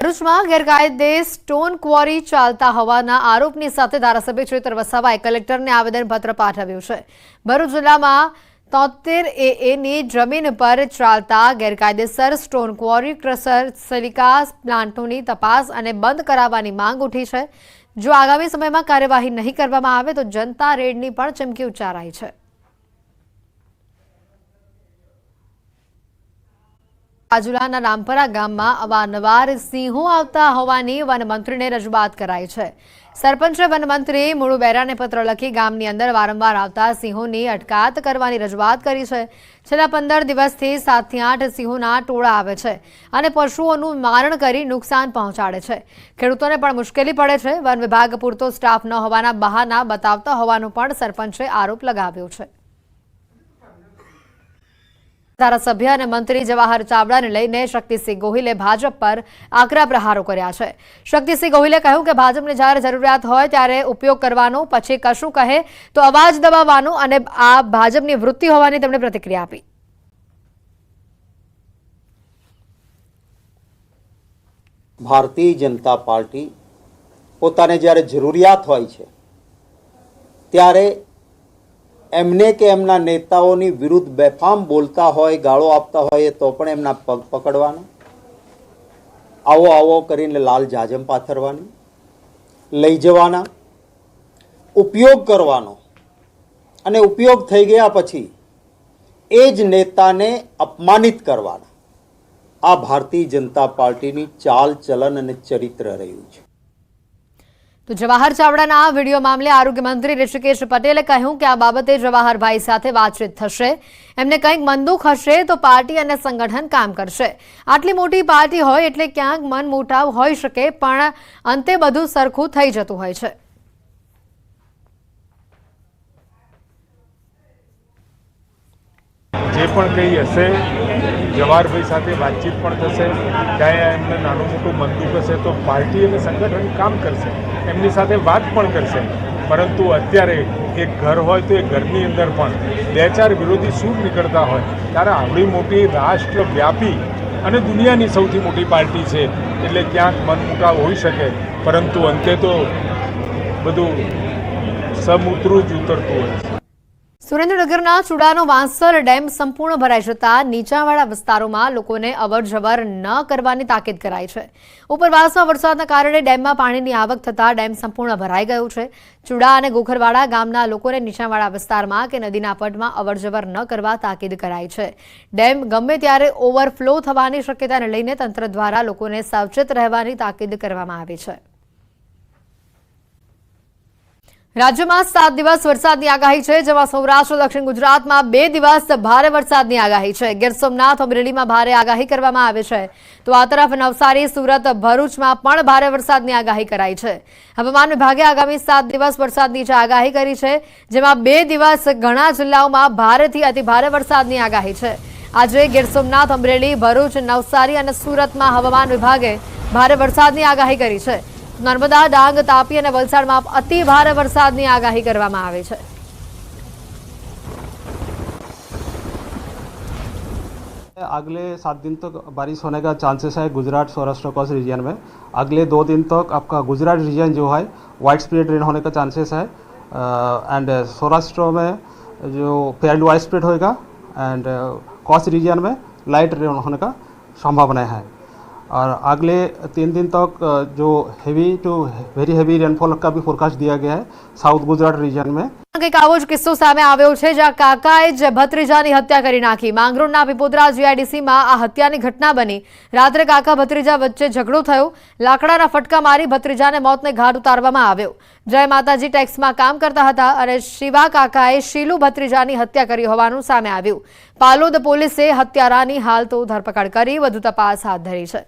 ભરૂચમાં ગેરકાયદે stone quarry ચાલતા હોવાના આરોપની સાથે ધારાસભ્ય ચેતર વસાવાએ કલેક્ટરને આવેદનપત્ર પાઠવ્યું છે. ભરૂચ જિલ્લામાં તોતેર એની જમીન પર ચાલતા ગેરકાયદેસર સ્ટોન ક્વોરી ક્રસર સિલિકા પ્લાન્ટોની તપાસ અને બંધ કરાવવાની માંગ ઉઠી છે. જો આગામી સમયમાં કાર્યવાહી નહીં કરવામાં આવે તો જનતા રેડની પણ ચમકી ઉચ્ચારાઈ છે. રાજુલાના રામપરા ગામમાં અવારનવાર સિંહો આવતા હોવાની વનમંત્રીને રજૂઆત કરાઈ છે. સરપંચે વનમંત્રી મૂળુ બેરાને પત્ર લખી ગામની અંદર વારંવાર આવતા સિંહોની અટકાત કરવાની રજૂઆત કરી છે. છેલ્લા પંદર દિવસથી સાતથી આઠ સિંહોના ટોળા આવે છે અને પશુઓનું મારણ કરી નુકસાન પહોંચાડે છે. ખેડૂતોને પણ મુશ્કેલી પડે છે. વન વિભાગ પૂરતો સ્ટાફ ન હોવાના બહાના બતાવતા હોવાનો પણ સરપંચે આરોપ લગાવ્યો છે. ધારાસભ્ય અને મંત્રી જવાહર ચાવડાને લઈને શક્તિસિંહ ગોહિલે ભાજપ પર આકરા પ્રહારો કર્યા છે. શક્તિસિંહ ગોહિલે કહ્યું કે ભાજપને જ્યારે જરૂરિયાત હોય ત્યારે ઉપયોગ કરવાનો, પછી કશું કહે તો અવાજ દબાવવાનો અને આ ભાજપની વૃત્તિ હોવાની તેમણે પ્રતિક્રિયા આપી. ભારતીય જનતા પાર્ટી પોતાને જ્યારે જરૂરિયાત હોય છે, ત્યારે એમને કે એમના નેતાઓની વિરુદ્ધ બેફામ બોલતા હોય, ગાળો આપતા હોય તો પણ એમના પગ પકડવાના. આવો આવો કરીને લાલ જાજમ પાથરવાની, લઈ જવાના, ઉપયોગ કરવાનો. અને ઉપયોગ થઈ ગયા પછી એ જ નેતાને અપમાનિત કરવાના. આ ભારતીય જનતા પાર્ટીની ચાલ ચલન અને ચરિત્ર રહ્યું છે. તો જવાહર ચાવડાના વીડિયો મામલે આરોગ્ય મંત્રી ઋષિકેશ પટેલે કહ્યું કે આ બાબતે જવાહરભાઈ સાથે વાતચીત થશે. એમને કંઈક મનદુખ હશે તો પાર્ટી અને સંગઠન કામ કરશે. આટલી મોટી પાર્ટી હોય એટલે ક્યાંક મન મોટાવ હોઈ શકે, પણ અંતે બધું સરખું થઈ જતું હોય છે. જે પણ કંઈ હશે જવાહરભાઈ સાથે વાતચીત પણ થશે ત્યાં એમને નાનું મોટું મનદુખ હશે તો પાર્ટી અને સંગઠન કામ કરશે, એમની સાથે વાત પણ કરશે. પરંતુ અત્યારે એક ઘર હોય તો એ ઘરની અંદર પણ બે ચાર વિરોધી સૂર નીકળતા હોય. ત્યારે આવડી મોટી રાષ્ટ્રવ્યાપી અને દુનિયાની સૌથી મોટી પાર્ટી છે, એટલે ક્યાંક મનમુટાવ હોઈ શકે. પરંતુ અંતે તો બધું સમુતરું જ ઉતરતું હોય છે. સુરેન્દ્રનગરના ચુડાનો વાંસર ડેમ સંપૂર્ણ ભરાઈ જતા નીચાણવાળા વિસ્તારોમાં લોકોને અવરજવર ન કરવાની તાકીદ કરાઈ છે. ઉપરવાસમાં વરસાદના કારણે ડેમમાં પાણીની આવક થતાં ડેમ સંપૂર્ણ ભરાઈ ગયો છે. ચુડા અને ગોખરવાડા ગામના લોકોને નીચાણવાળા વિસ્તારમાં કે નદીના પટમાં અવરજવર ન કરવા તાકીદ કરાઈ છે. ડેમ ગમે ત્યારે ઓવરફ્લો થવાની શક્યતાને લઈને તંત્ર દ્વારા લોકોને સાવચેત રહેવાની તાકીદ કરવામાં આવી છે. રાજ્યમાં સાત દિવસ વરસાદની આગાહી છે, જેમાં સૌરાષ્ટ્ર, દક્ષિણ ગુજરાતમાં બે દિવસ ભારે વરસાદની આગાહી છે. ગીર સોમનાથ, અમરેલીમાં ભારે આગાહી કરવામાં આવે છે. તો આ તરફ નવસારી, સુરત, ભરૂચમાં પણ ભારે વરસાદની આગાહી કરાઈ છે. હવામાન વિભાગે આગામી સાત દિવસ વરસાદની જે આગાહી કરી છે, જેમાં બે દિવસ ઘણા જિલ્લાઓમાં ભારેથી અતિભારે વરસાદની આગાહી છે. આજે ગીર સોમનાથ, અમરેલી, ભરૂચ, નવસારી અને સુરતમાં હવામાન વિભાગે ભારે વરસાદની આગાહી કરી છે. નર્મદા ડાંગ તાપી અને વલસાડમાં અતિ ભારે વરસાદની આગાહી કરવામાં આવી છે अगले सात दिन तक बारिश होने का चांसेस है गुजरात सौराष्ट्र कोस्ट रीजन में अगले दो दिन तक आपका गुजरात रीजन जो है वाइड स्प्रेड रेन होने का चांसेस है एंड सौराष्ट्र में जो फेयरली वाइड स्प्रेड होएगा एंड कोस्ट रीजन में लाइट रेन होने का संभावना है और अगले तीन दिन तक अ, जो heavy to very heavy rainfall का भी फोरकास्ट दिया गया है साउथ गुजरात रीजन में કંઈક આવો જ કિસ્સો સામે આવ્યો છે જ્યાં કાકાએ જ ભત્રીજાની હત્યા કરી નાખી માંગરોળના પીપોદરા જીઆઈડીસીમાં આ હત્યાની ઘટના બની રાત્રે કાકા ભત્રીજા વચ્ચે ઝઘડો થયો લાકડાના ફટકા મારી ભત્રીજાને મોતને ઘાટ ઉતારવામાં આવ્યો જય માતાજી ટેક્સમાં કામ કરતા હતા અને શિવા કાકાએ શીલુ ભત્રીજાની હત્યા કરી હોવાનું સામે આવ્યું પાલોદ પોલીસે હત્યારાની હાલ તો ધરપકડ કરી વધુ તપાસ હાથ ધરી છે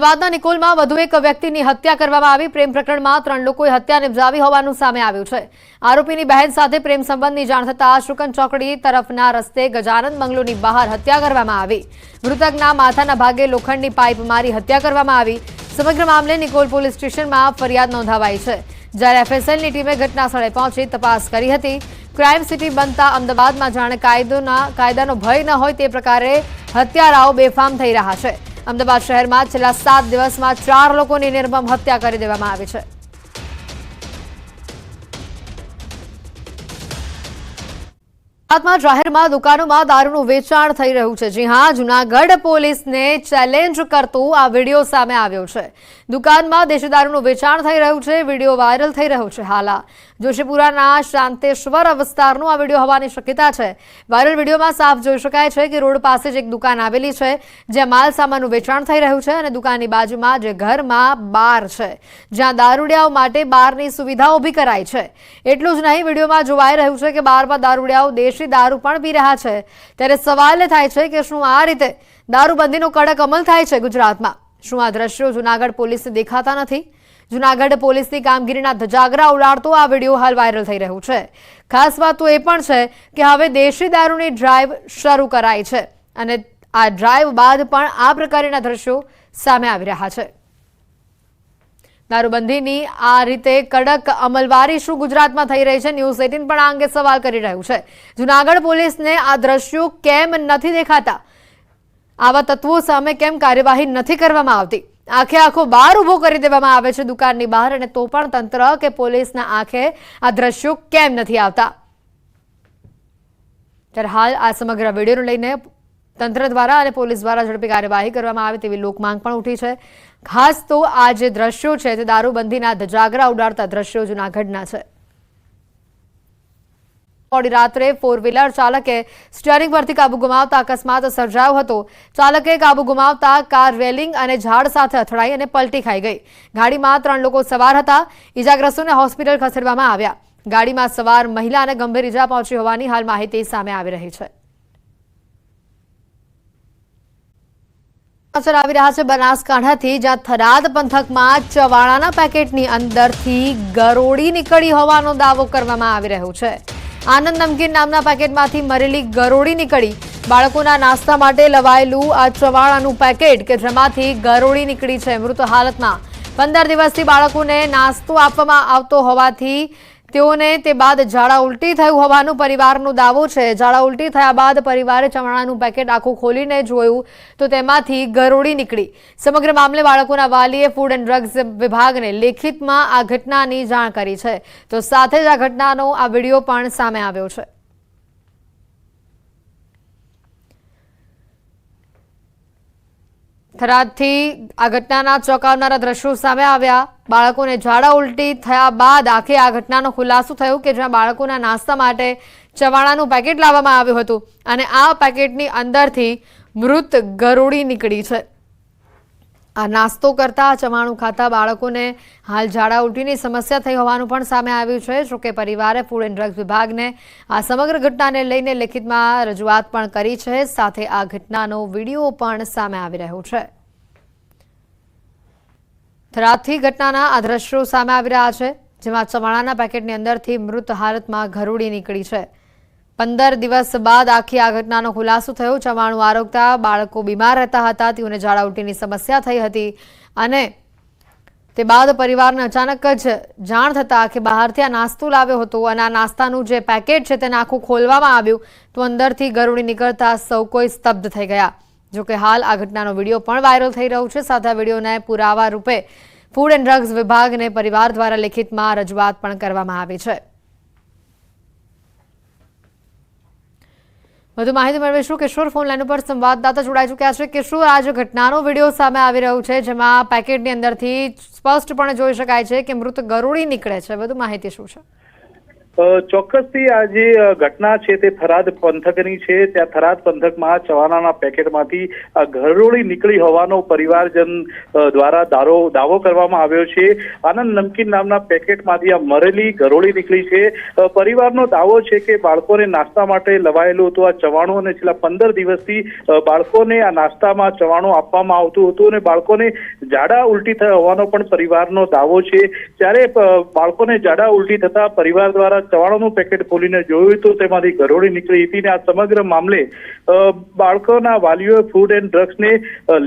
અમદાવાદના નિકોલમાં વધુ એક વ્યક્તિની હત્યા કરવામાં આવી. પ્રેમ પ્રકરણમાં ત્રણ લોકોએ હત્યા નિપજાવી હોવાનું સામે આવ્યું છે. આરોપીની બહેન સાથે પ્રેમ સંબંધની જાણ થતાં શુકન ચોકડી તરફના રસ્તે ગજાનંદ બંગલોની બહાર હત્યા કરવામાં આવી. મૃતકના માથાના ભાગે લોખંડની પાઇપ મારી હત્યા કરવામાં આવી. સમગ્ર મામલે નિકોલ પોલીસ સ્ટેશનમાં ફરિયાદ નોંધાવાઈ છે. જ્યારે એફએસએલની ટીમે ઘટના સ્થળે પહોંચી તપાસ કરી હતી. ક્રાઇમ સિટી બનતા અમદાવાદમાં જાણે કાયદોના કાયદાનો ભય ન હોય તે પ્રકારે હત્યારાઓ બેફામ થઈ રહ્યા છે. અમદાવાદ શહેરમાં છેલ્લા સાત દિવસમાં ચાર લોકોની નિર્મમ હત્યા કરી દેવામાં આવી છે. ગુજરાતમાં જાહેરમાં દુકાનોમાં દારૂનું વેચાણ થઈ રહ્યું છે. જી હા, જુનાગઢ પોલીસને ચેલેન્જ કરતો આ વીડિયો સામે આવ્યો છે. દુકાનમાં દેશી દારૂનું વેચાણ થઈ રહ્યું છે, વીડિયો વાયરલ થઈ રહ્યો છે હાલા. જોશીપુરાના શાંતેશ્વર વિસ્તારનો આ વીડિયો હોવાની શક્યતા છે. વાયરલ વિડીયોમાં સાફ જોઈ શકાય છે કે રોડ પાસે જ એક દુકાન આવેલી છે, જ્યાં માલ સામાનનું વેચાણ થઈ રહ્યું છે અને દુકાનની બાજુમાં જે ઘરમાં બાર છે. જ્યાં દારૂડિયાઓ માટે બારની સુવિધા ઊભી કરાઈ છે. એટલું જ નહીં, વિડીયોમાં જોવાઈ રહ્યું છે કે બારમાં દારૂડિયાઓ દેશી દારૂ પણ પી રહ્યા છે. ત્યારે સવાલ થાય છે કે શું આ રીતે દારૂબંધીનો કડક અમલ થાય છે ગુજરાતમાં? શું આ દ્રશ્યો જુનાગઢ પોલીસને દેખાતા નથી? જુનાગઢ પોલીસની કામગીરીના ધજાગરા ઉડાડતો આ વીડિયો હાલ વાયરલ થઈ રહ્યું છે. ખાસ વાત તો એ પણ છે કે હવે દેશી દારૂની ડ્રાઈવ શરૂ કરાઈ છે. અને આ ડ્રાઈવ બાદ પણ આ પ્રકારના દ્રશ્યો સામે આવી રહ્યા છે. દારૂબંધીની આ રીતે કડક અમલવારી શું ગુજરાતમાં થઈ રહી છે? ન્યૂઝ એટીન પણ આ અંગે સવાલ કરી રહ્યું છે. જુનાગઢ પોલીસને આ દ્રશ્યો કેમ નથી દેખાતા? આવા તત્વો સામે કેમ કાર્યવાહી નથી કરવામાં આવતી? આખે આખો બાર ઊભો કરી દેવામાં આવે છે દુકાનની બહાર અને તો પણ તંત્ર કે પોલીસના આંખે આ દ્રશ્યો કેમ નથી આવતા? ત્યારે હાલ આ સમગ્ર વિડીયોને લઈને તંત્ર દ્વારા અને પોલીસ દ્વારા ઝડપી કાર્યવાહી કરવામાં આવે તેવી લોકમાંગ પણ ઉઠી છે. ખાસ તો આ જે દ્રશ્યો છે તે દારૂબંધીના ધજાગરા ઉડાડતા દ્રશ્યો જૂનાગઢના છે. મોડી રાત્રે ફોર વ્હીલર ચાલકે સ્ટીયરિંગ પરથી કાબુ ગુમાવતા અકસ્માત સર્જાયો હતો. ચાલકે કાબુ ગુમાવતા કાર રેલિંગ અને ઝાડ સાથે અથડાઈ અને પલટી ખાઈ ગઈ. ગાડીમાં ત્રણ લોકો સવાર હતા. ઈજાગ્રસ્તોને હોસ્પિટલ ખસેડવામાં આવ્યા. ગાડીમાં સવાર મહિલાને ગંભીર ઈજા પહોંચી હોવાની હાલ માહિતી સામે આવી રહી છે. સમાચાર આવી રહ્યા છે બનાસકાંઠાથી, જ્યાં થરાદ પંથકમાં ચવાણાના પેકેટની અંદરથી ગરોળી નીકળી હોવાનો દાવો કરવામાં આવી રહ્યો છે. આનંદ નમકીન નામના પેકેટમાંથી મરેલી ગરોળી નીકળી. બાળકોના નાસ્તા માટે લવાયેલું આ ચવાણાનું પેકેટ કે જેમાંથી ગરોળી નીકળી છે, મૃત હાલતમાં. પંદર દિવસથી બાળકોને નાસ્તો આપવામાં આવતો હોવાથી તેઓને તે બાદ ઝાડા ઉલટી થયું હોવાનું પરિવારનો દાવો છે. ઝાડા ઉલટી થયા બાદ પરિવારે ચવાણાનું પેકેટ આખું ખોલીને જોયું તો તેમાંથી ગરોળી નીકળી. સમગ્ર મામલે બાળકોના વાલીએ ફૂડ એન્ડ ડ્રગ્સ વિભાગને લેખિતમાં આ ઘટનાની જાણ કરી છે. તો સાથે જ આ ઘટનાનો આ વીડિયો પણ સામે આવ્યો છે. થરાદથી આ ઘટનાના ચોંકાવનારા દ્રશ્યો સામે આવ્યા. બાળકોને ઝાડા ઉલટી થયા બાદ આખે આ ઘટનાનો ખુલાસો થયો કે જ્યાં બાળકોના નાસ્તા માટે ચવાણાનું પેકેટ લાવવામાં આવ્યું હતું અને આ પેકેટની અંદરથી મૃત ગરોળી નીકળી છે. આ નાસ્તો કરતા ચવાણું ખાતા બાળકોને હાલ ઝાડા ઉલટીની સમસ્યા થઈ હોવાનું પણ સામે આવ્યું છે. જોકે પરિવારે ફૂડ એન્ડ ડ્રગ્સ વિભાગને આ સમગ્ર ઘટનાને લઈને લેખિતમાં રજૂઆત પણ કરી છે. સાથે આ ઘટનાનો વીડિયો પણ સામે આવી રહ્યો છે. થરાદથી ઘટનાના આ દ્રશ્યો સામે આવી રહ્યા છે, જેમાં ચવાણાના પેકેટની અંદરથી મૃત હાલતમાં ઘરોડી નીકળી છે. પંદર દિવસ બાદ આખી આ ઘટનાનો ખુલાસો થયો. ચવાણું આરોગતા બાળકો બીમાર રહેતા હતા, તેઓને ઝાડા સમસ્યા થઈ હતી અને તે બાદ પરિવારને અચાનક જ જાણ થતાં કે બહારથી આ નાસ્તો લાવ્યો હતો અને આ નાસ્તાનું જે પેકેટ છે તેને આખું ખોલવામાં આવ્યું, તો અંદરથી ગરુડી નીકળતા સૌ કોઈ સ્તબ્ધ થઈ ગયા. જોકે હાલ આ ઘટનાનો વીડિયો પણ વાયરલ થઈ રહ્યો છે. સાથે વિડીયોને પુરાવા રૂપે ફૂડ એન્ડ ડ્રગ્સ વિભાગને પરિવાર દ્વારા લેખિતમાં રજૂઆત પણ કરવામાં આવી છે. વધુ માહિતી મેળવીશું. કિશોર ફોન લાઈન ઉપર સંવાદદાતા જોડાઈ ચૂક્યા છે. કિશોર, આ જે ઘટનાનો વીડિયો સામે આવી રહ્યો છે, જેમાં પેકેટની અંદરથી સ્પષ્ટપણે જોઈ શકાય છે કે મૃત ગરોળી નીકળે છે. વધુ માહિતી શું છે? ચોક્કસથી આ જે ઘટના છે તે થરાદ પંથકની છે. ત્યાં થરાદ પંથકમાં ચવાનાના પેકેટમાંથી ઘરોળી નીકળી હોવાનો પરિવારજન દ્વારા દારો, દાવો કરવામાં આવ્યો છે. આનંદ નમકીન નામના પેકેટમાંથી આ મરેલી ઘરોળી નીકળી છે. પરિવારનો દાવો છે કે બાળકોને નાસ્તા માટે લવાયેલું હતું. આ ચવાણું અને છેલ્લા પંદર દિવસથી બાળકોને આ નાસ્તામાં ચવાણું આપવામાં આવતું હતું અને બાળકોને ઝાડા ઉલટી થયા હોવાનો પણ પરિવારનો દાવો છે. ત્યારે બાળકોને ઝાડા ઉલટી થતા પરિવાર દ્વારા ચવાણુંનું પેકેટ ખોલીને જોયું તો તેમાંથી ગરોળી નીકળી હતી ને આ સમગ્ર મામલે બાળકોના વાલીઓએ ફૂડ એન્ડ ડ્રગ્સને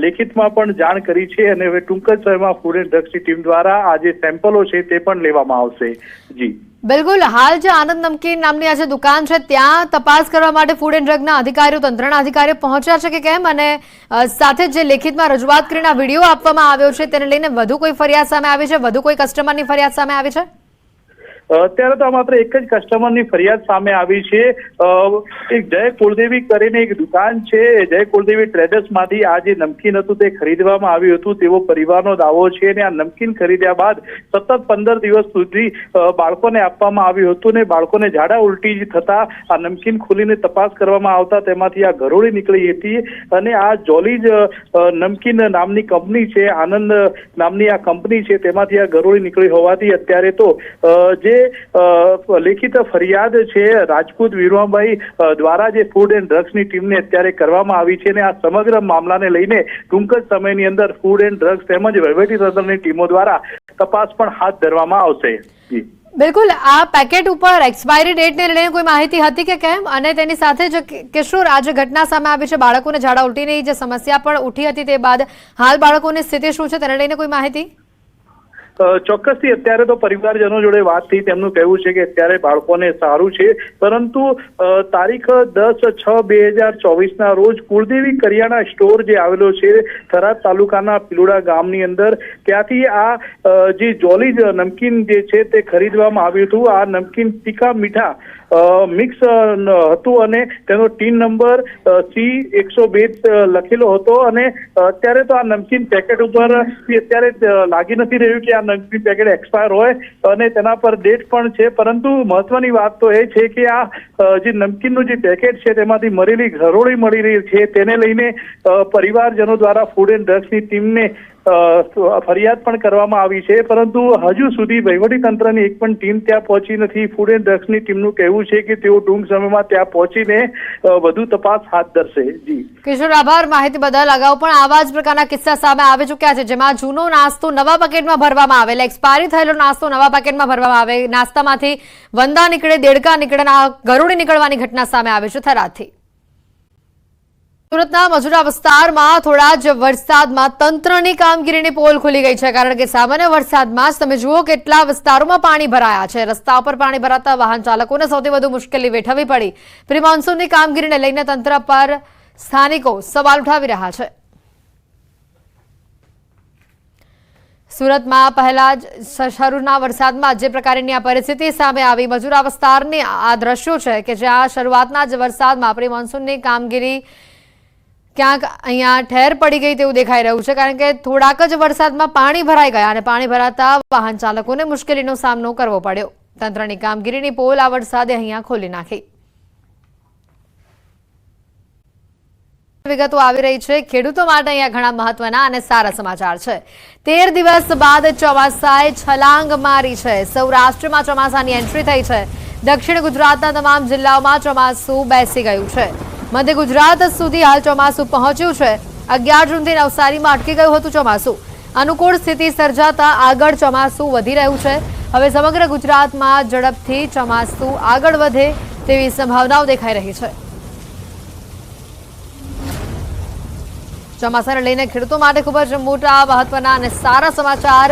લેખિતમાં પણ જાણ કરી છે અને હવે ટૂંક જ સમયમાં ફૂડ એન્ડ ડ્રગ્સની ટીમ દ્વારા આ જે સેમ્પલો છે તે પણ લેવામાં આવશે. જી. બિલકુલ. હાલ જે આનંદ નમકીન નામની આ જે દુકાન છે, ત્યાં તપાસ કરવા માટે ફૂડ એન્ડ ડ્રગના અધિકારીઓ, તંત્રના અધિકારીઓ પહોંચ્યા છે કે કેમ? અને સાથે જે લેખિતમાં રજૂઆત કરીને વીડિયો આપવામાં આવ્યો છે, તેને લઈને વધુ કોઈ ફરિયાદ સામે આવી છે? વધુ કોઈ કસ્ટમરની ફરિયાદ સામે આવી છે? અત્યારે તો માત્ર એક જ કસ્ટમરની ફરિયાદ સામે આવી છે. એક જય કુળદેવી કરીને એક દુકાન છે. જય કુળદેવી ટ્રેડર્સમાંથી આ જે નમકીન હતું તે ખરીદવામાં આવ્યું હતું તેવો પરિવારનો દાવો છે અને આ નમકીન ખરીદ્યા બાદ સતત પંદર દિવસ સુધી બાળકોને આપવામાં આવ્યું હતું ને બાળકોને ઝાડા ઉલટી થતા આ નમકીન ખોલીને તપાસ કરવામાં આવતા તેમાંથી આ ગરોળી નીકળી હતી અને આ જોલીજ અ, નમકીન નામની કંપની છે આનંદ નામની આ કંપની છે તેમાંથી આ ગરોળી નીકળી હોવાથી અત્યારે તો અ, લેખિત ફરિયાદ છે રાજપૂત વિરવાભાઈ દ્વારા જે ફૂડ એન્ડ ડ્રગ્સની ટીમને અત્યારે કરવામાં આવી છે અને આ સમગ્ર મામલાને લઈને ટૂંક જ સમયની અંદર ફૂડ એન્ડ ડ્રગ્સ તેમજ વહીવટીતંત્રની ટીમો દ્વારા તપાસ પણ હાથ ધરવામાં આવશે. બિલકુલ, આ પેકેટ ઉપર એક્સપાયરી ડેટને લઈને કોઈ માહિતી હતી કે કેમ? અને તેની સાથે જ કિશોર, આ જે ઘટના સામે આવી છે, બાળકોને ઝાડા ઉલટીની જે સમસ્યા પણ ઉઠી હતી તે બાદ હાલ બાળકોની સ્થિતિ શું છે તેને લઈને કોઈ માહિતી? ચોક્કસથી અત્યારે તો પરિવારજનો જોડે વાત થઈ, તેમનું કહેવું છે કે અત્યારે બાળકોને સારું છે. પરંતુ તારીખ દસ છ બે હજાર ચોવીસના રોજ કુળદેવી કરિયાણા સ્ટોર જે આવેલો છે, થરાદ તાલુકાના પિલોડા ગામની અંદર, ત્યાંથી આ જે જોલી નમકીન જે છે તે ખરીદવામાં આવ્યું હતું. આ નમકીન તીખા મીઠા મિક્સ હતું અને તેનો ટીન નંબર સી એકસો બે લખેલો હતો અને અત્યારે તો આ નમકીન પેકેટ ઉપર અત્યારે લાગી નથી રહ્યું કે આ નમકીન પેકેટ એક્સપાયર હોય અને તેના પર ડેટ પણ છે. પરંતુ મહત્વની વાત તો એ છે કે આ જે નમકીનનું જે પેકેટ છે તેમાંથી મરેલી ઘરોળી મળી રહી છે. તેને લઈને પરિવારજનો દ્વારા ફૂડ એન્ડ ડ્રગ્સની ટીમને ફરિયાદ પણ કરવામાં આવી છે, પરંતુ હજુ સુધી વહીવટીતંત્રની એક પણ ટીમ ત્યાં પહોંચી નથી. ફૂડ એન્ડ ડ્રગ્સની ટીમનું કહેવું છે કે તેઓ ટૂંક સમયમાં ત્યાં પહોંચીને વધુ તપાસ હાથ ધરશે. જી. કિશોર, આભાર. માહિતી બદલ અગાઉ પણ આવા જ પ્રકારના કિસ્સા સામે આવી ચૂક્યા છે, જેમાં જૂનો નાસ્તો નવા પેકેટમાં ભરવામાં આવે. એક્સપાયરી થયેલો નાસ્તો નવા પેકેટમાં ભરવામાં આવે. નાસ્તામાંથી વંદા નીકળે, દેડકા નીકળે ગરુડી નીકળવાની ઘટના સામે આવે છે થરાદથી. સુરતના મજુરા વિસ્તારમાં થોડા જ વરસાદમાં તંત્રની કામગીરીની પોલ ખુલી ગઈ છે. કારણ કે સામાન્ય વરસાદમાં તમે જુઓ કેટલા વિસ્તારોમાં પાણી ભરાયા છે. રસ્તા ઉપર પાણી ભરાતા વાહન ચાલકોને સૌથી વધુ મુશ્કેલી વેઠવી પડી. પ્રી મોન્સૂનની કામગીરીને લઈને તંત્ર પર સ્થાનિકો સવાલ ઉઠાવી રહ્યા છે. સુરતમાં પહેલા જ શરૂના વરસાદમાં જે પ્રકારની આ પરિસ્થિતિ સામે આવી મજુરા વિસ્તારની આ દ્રશ્યો છે કે જ્યાં શરૂઆતના જ વરસાદમાં પ્રી મોન્સૂનની કામગીરી ક્યાંક અહીંયા ઠેર પડી ગઈ તેવું દેખાઈ રહ્યું છે, કારણ કે થોડાક જ વરસાદમાં પાણી ભરાઈ ગયા અને પાણી ભરાતા વાહન ચાલકોને મુશ્કેલીનો સામનો કરવો પડ્યો. તંત્રની કામગીરીની પોલ આ વરસાદે અહીંયા ખોલી નાખી. વિગતો આવી રહી છે, ખેડૂતો માટે અહીંયા ઘણા મહત્વના અને સારા સમાચાર છે. તેર દિવસ બાદ ચોમાસાએ છલાંગ મારી છે. સૌરાષ્ટ્રમાં ચોમાસાની એન્ટ્રી થઈ છે. દક્ષિણ ગુજરાતના તમામ જિલ્લાઓમાં ચોમાસું બેસી ગયું છે. મધ્ય ગુજરાત સુધી હાલ ચોમાસું પહોંચ્યું છે. અગિયાર જૂનથી નવસારીમાં અટકી ગયું હતું ચોમાસું. અનુકૂળ સ્થિતિ સર્જાતા આગળ ચોમાસું વધી રહ્યું છે. હવે સમગ્ર ગુજરાતમાં ઝડપથી ચોમાસું આગળ વધે તેવી સંભાવનાઓ દેખાઈ રહી છે. ચોમાસાને લઈને ખેડૂતો માટે ખૂબ જ મોટા મહત્વના અને સારા સમાચાર.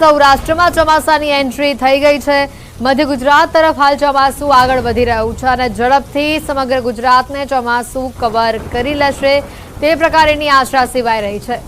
સૌરાષ્ટ્રમાં ચોમાસાની એન્ટ્રી થઈ ગઈ છે. મધ્ય ગુજરાત તરફ હાલ ચોમાસું આગળ વધી રહ્યું છે અને ઝડપથી સમગ્ર ગુજરાતને ચોમાસું કવર કરી લેશે. તે પ્રકારેની આશા સિવાય રહી છે.